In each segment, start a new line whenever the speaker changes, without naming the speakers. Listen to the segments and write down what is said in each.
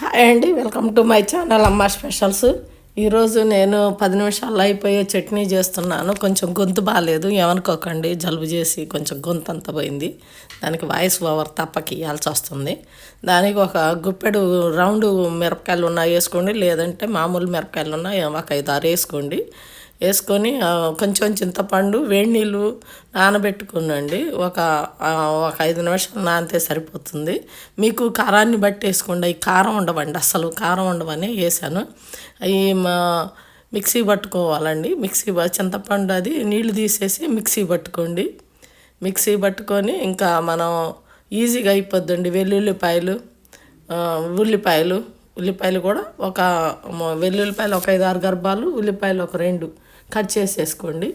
Hi అండి welcome to my channel అమ్మ specials. ఈరోజు నేను పది నిమిషాల్లో అయిపోయే చట్నీ చేస్తున్నాను. కొంచెం గొంతు బాగాలేదు ఏమనుకోకండి జలుబు చేసి కొంచెం గొంతు అంత పోయింది. దానికి వాయిస్ ఓవర్ తప్పకి ఇవ్వాల్సి వస్తుంది. దానికి ఒక గుప్పెడు రౌండ్ మిరపకాయలు ఉన్నా వేసుకోండి లేదంటే మామూలు మిరపకాయలు ఉన్నా ఒక ఐదు ఆరు వేసుకోండి. వేసుకొని కొంచెం చింతపండు వేడి నీళ్ళు నానబెట్టుకునండి. ఒక ఒక ఐదు నిమిషాలు నానితే సరిపోతుంది. మీకు కారాన్ని బట్టి వేసుకోండి. అవి కారం ఉండవండి. అసలు కారం ఉండవని వేసాను. అవి మా మిక్సీ పట్టుకోవాలండి. మిక్సీ చింతపండు అది నీళ్ళు తీసేసి మిక్సీ పట్టుకోండి. మిక్సీ పట్టుకొని ఇంకా మనం ఈజీగా అయిపోద్దండి. వెల్లుల్లిపాయలు ఉల్లిపాయలు. ఉల్లిపాయలు కూడా ఒక వెల్లుల్లిపాయలు ఒక ఐదు ఆరు గర్భాలు ఉల్లిపాయలు ఒక రెండు. కట్ చేసేసుకోండి.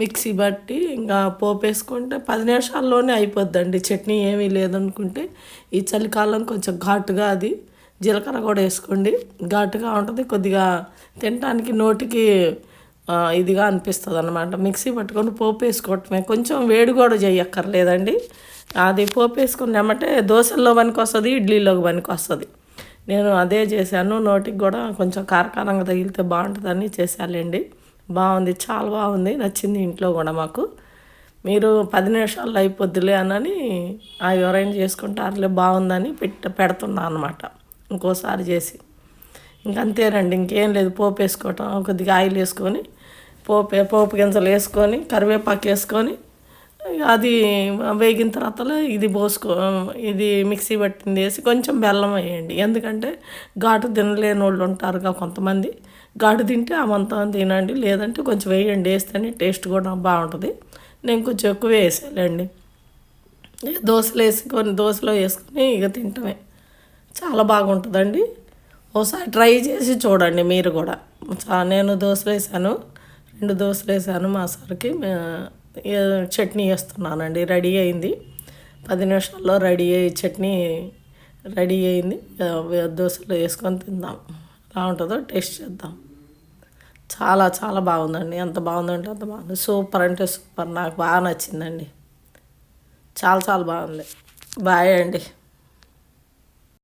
మిక్సీ బట్టి ఇంకా పోపు వేసుకుంటే పది నిమిషాల్లోనే అయిపోద్దండి. చట్నీ ఏమీ లేదనుకుంటే ఈ చలికాలం కొంచెం ఘాటుగా అది జీలకర్ర కూడా వేసుకోండి. ఘాటుగా ఉంటుంది కొద్దిగా తినడానికి నోటికి ఇదిగా అనిపిస్తుంది అనమాట మిక్సీ పట్టుకొని పోపు వేసుకోవటమే కొంచెం వేడి కూడా చేయక్కర్లేదండి. అది పోపు వేసుకుని దోశల్లో పనికి వస్తుంది ఇడ్లీలోకి పనికి వస్తుంది నేను అదే చేశాను. నోటికి కూడా కొంచెం కారకారంగా తగిలితే బాగుంటుందని చేశాలండి బాగుంది చాలా బాగుంది నచ్చింది ఇంట్లో కూడా మాకు. మీరు పది నిమిషాల్లో అయిపోద్దిలే అని అవి అరేంజ్ చేసుకుంటారులే బాగుందని పెట్ట పెడుతున్నా అనమాట ఇంకోసారి చేసి. ఇంకంతేనండి ఇంకేం లేదు పోపు వేసుకోవటం కొద్దిగా ఆయిల్ వేసుకొని పోపు పోపు గింజలు వేసుకొని కరివేపాకు వేసుకొని అది వేగిన తర్వాత ఇది పోసుకో ఇది మిక్సీ పట్టింది వేసి కొంచెం బెల్లం వేయండి. ఎందుకంటే ఘాటు తినలేని వాళ్ళు ఉంటారుగా కొంతమంది. ఘాటు తింటే ఆ తినండి లేదంటే కొంచెం వేయండి. వేస్తేనే టేస్ట్ కూడా బాగుంటుంది. నేను కొంచెం ఎక్కువ వేసేయాలండి. దోశలు వేసుకొని దోశలో వేసుకొని ఇక తింటమే. చాలా బాగుంటుందండి. ఒకసారి ట్రై చేసి చూడండి మీరు కూడా. చా- నేను దోశలు వేసాను రెండు దోశలు వేసాను మా సార్కి. చట్నీ వేస్తున్నానండి రెడీ అయింది. పది నిమిషాల్లో రెడీ అయ్యి చట్నీ రెడీ అయింది. దోశలో వేసుకొని తిందాం. ఎలా ఉంటుందో టేస్ట్ చేద్దాం. చాలా చాలా బాగుందండి. ఎంత బాగుందంటే అంత బాగుంది. సూపర్ అంటే సూపర్. నాకు బాగా నచ్చిందండి. చాలా చాలా బాగుంది. బాయ్ అండి.